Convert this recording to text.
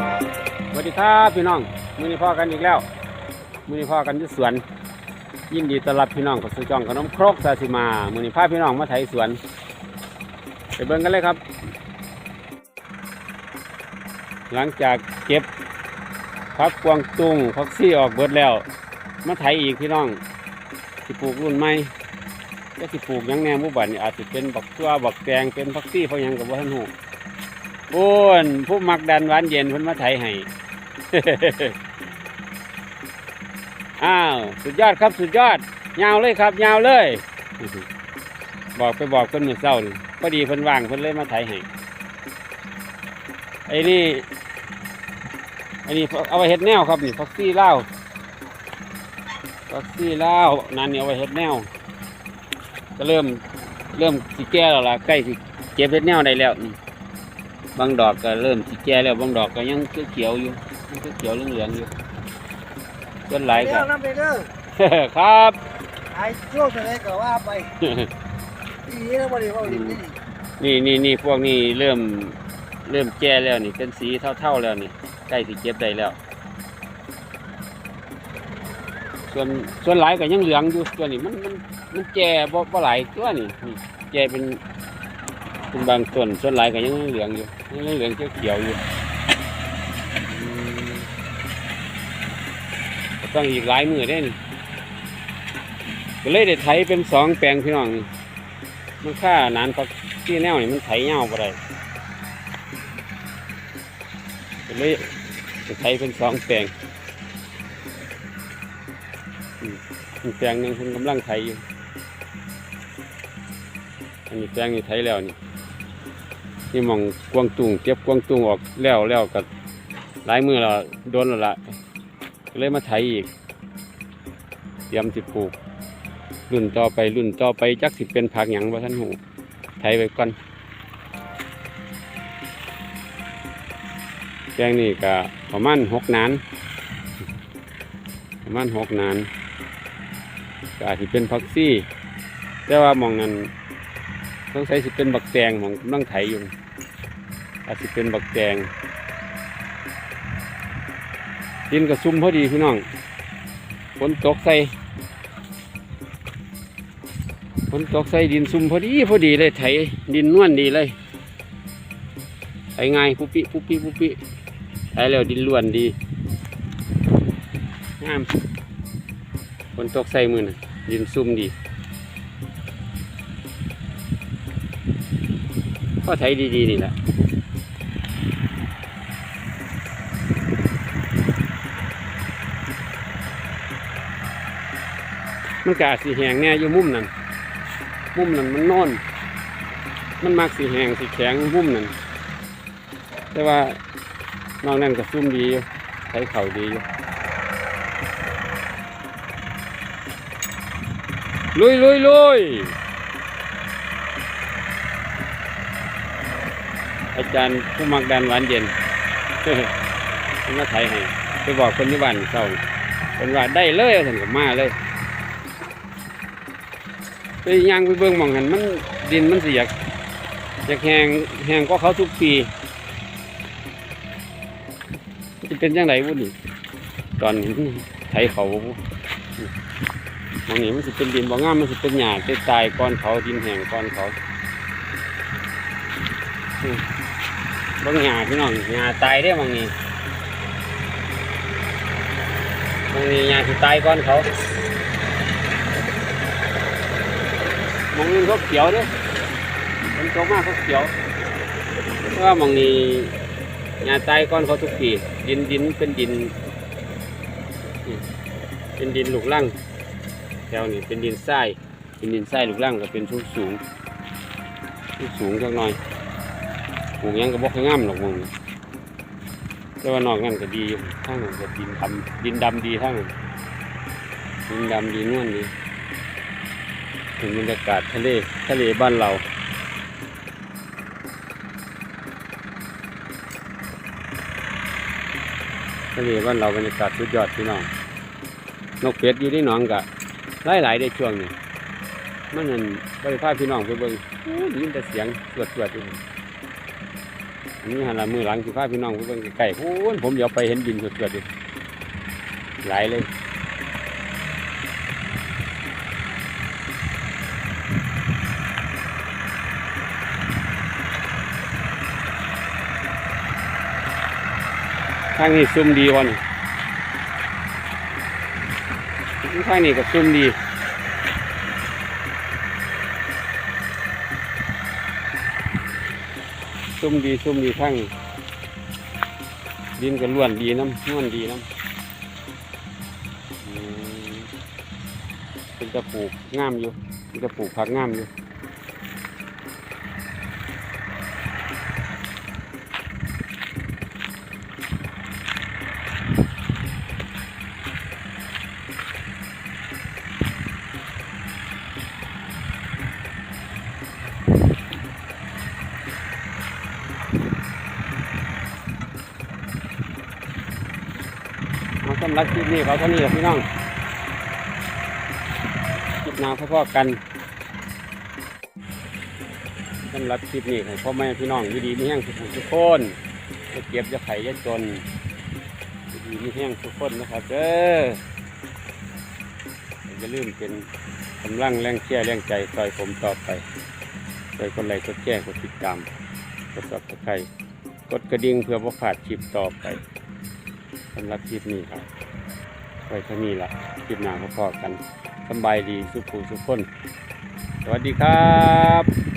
สวัสดีครับพี่น้องมือนี้พ่อกันอีกแล้วมือนี้พ่อกันที่สวน ยินดีต้อนรับพี่น้องกับสุจองขนมครกซาซิมามือนี้พาพี่น้องมาไถสวนไปเบิ่งกันเลยครับ หลังจากเก็บพักกวางตุ้งพักซี่ออกเบิดแล้ว มาไถอีกพี่น้องสิปลูกรุ่นใหม่ก็สิปลูกยังแหนมบุบันอาจจะเป็นบักตัวบักแตงเป็นพักซี่เพราะยังกับว่าท่านหู โอ้นผู้มักดันหวานเย็นพิ่นมาไถให้ อ้าว สุดยอดครับสุดยอดยาวเลยครับยาวเลย บอกไปบอกเพิ่นเมื่อเช้าพอดีเพิ่นว่างเพิ่นเลยมาไถให้ไอ้นี่ไอ้นี่เอาไว้เฮ็ดแนวครับนี่ฟักซี่เล่าวฟักซี่เล่านั่นนี่เอาไว้เฮ็ดแนวก็เริ่มเริ่มสิแก่แล้วล่ะใกล้สิเก็บเฮ็ดแนวได้แล้วนี่ บางดอกก็เริ่มสิแก่แล้วบางดอกก็ยังเขียวๆอยู่ยังเขียวๆเหลืองๆอยู่ต้นหลายเด้ก็อน้ำไปเด้อครับ ไอ้ช่วงไหนก็ว่าไปอีนี้นะบริวารลิ้นนี่นี่นี่นี่พวกนี้เริ่มเริ่มแก่แล้วนี่เป็นสีเท่าๆแล้วนี่ใกล้สิเก็บได้แล้ว ส่วนส่วนหลายก็ยังเหลืองอยู่ตัวนี้มันมันมันแก่บ่บ่หลายตัวนี่นี่แก่เป็น เป็นบางส่วนส่วนหลายก็ยังเหลืองอยู่ยังเหลืองเขียวอยู่ก็ต้องอีกหลายมือได้นี่ก็เลยได้ไถเป็นสองแปลงพี่น้องมันค่านานพักที่แนวนี่มันไถเงาวบ่ได้ก็เลยจะไถเป็นสองแปลงอีกแปลงหนึ่งคุณกำลังไถอยู่อันนี้แปลงนี้ไถแล้วนี่ นี่มองกวางตุงเก็บกวางตุงออกแล้วแล้วกับหลายมือแล้วโดนแล้วละก็เลยมาไถอีกเตรียมสิปลูก รุ่นต่อไปรุ่นต่อไปจักสิเป็นผักหยังว่าท่านหูไถไว้ก่อนแปลงนี้ก็ประมาณหกนานประมาณหกนานก็อาจจะเป็นพักซี่ แต่ว่ามองนั้นต้องใช้สิเป็นบักแตงหมองกำลังไถอยู่ อาจจะเป็นบักแตงดินกระซุ่มพอดีพี่น้องฝนตกใส่ฝนตกใส่ดินซุ่มพอดีพอดีเลยไถดินนวลดีเลยไถง่ายปุ๊ปิปุ๊ปิปุ๊ปิไถแล้วดินล้วนดีงามฝนตกใส่มือนะดินซุ่มดีก็ไถดีๆนี่แหละ มันกาสีแหงเนี่ยอยู่มุมนั้นมุมนั้นมันนอน มันมักสีแหงสีแข็งมุมนั้นแต่ว่านอกนั้นก็ซุ่มดีอยู่ไถเข่าดีอยู่ลุยลุยลุยอาจารย์ผู้มักดันหวานเย็นเพิ่นมาไทยให้ไปบอกคนที่บ้านเศร้าเป็นว่าได้เลยถึงกับมาเลย ไปย่างไปเบิ่งมองหันมันดินมันเสิอยกอยากแหงแหงก็เขาทุกปีจะเป็นยังไงวุ้นี่ตอนไทยเขาบ่มองนี้มันสิเป็นดินบ่งามมันสิเป็นหญ้าเป็นตายก้อนเขาดินแห้งก้อนเขาบางหญ้าพี่น้องหญ้าตายได้มองนี้มองนี้หญ้าสิตายก้อนเขา มองนี้เขาเขียวเด้มันโตมากเขาเขียวเพราะว่ามองนี้หญ้าตายก้อนเขาทุกปีดินดินเป็นดินเป็นดินลูกลังแถวนี้เป็นดินทรายเป็นดินทรายลูกล่างก็เป็นสูงสูงสูงสูงจักหน่อยปลูกยังก็บอกงามหรอกมึงแต่ว่านอกนั้นก็ดีอยู่ทั้งนั้นก็ดินดำดินดำดีทั้งนั้นดินดำดีนวลดี ถึงบรรยากาศทะเลทะเลบ้านเรา ทะเลบ้านเราบรรยากาศสุดยอดพี่น้อง นกเป็ดอยู่ที่หนองกะหลายหลายๆได้ช่วงนี้มันนั่นบริพาพี่น้องไปเบิ่งโอ้ลยินแต่เสียงสวดสวดอยู่นี่หันละมือหลังสิพาพี่น้องไปเบิ่งไก่โอ้ผมเดี๋ยวไปเห็นดินสดๆดิหลายเลย ทางนี้ซุ่มดีวะนี่ทางนี้ก็ซุ่มดีซุ่มดีซุ่มดีทั้งดินก็ล้วนดีน้ำล้วนดีน้ำเป็นจะปลูกงามอยู่เป็นจะปลูกผักงามอยู่ำหรับคลิปนี้เขาเท่านี้แหละพี่น้องคลิปหน้าพ่อๆกันสำหรับคลิปนี้ให้พ่อแม่พี่น้องยู่ดีมีแห้งสุขทุกคนจะเก็บจะไข่จะจนยู่ดีมีแห้งทุกคนนะครับเด้ออย่าลืมเป็นกำลังแรงเชียร์แรงใจซอยผมต่อไปซอยคนไรกดแจ้งกดติดตามกดซับสไครต์กดกระดิ่งเพื่อบ่พลาดคลิปต่อไป สำหรับคลิปนี้ครับไว้เท่านี้ละคลิปหน้าพอๆกันสบายดีสุขูสุขคน สวัสดีครับ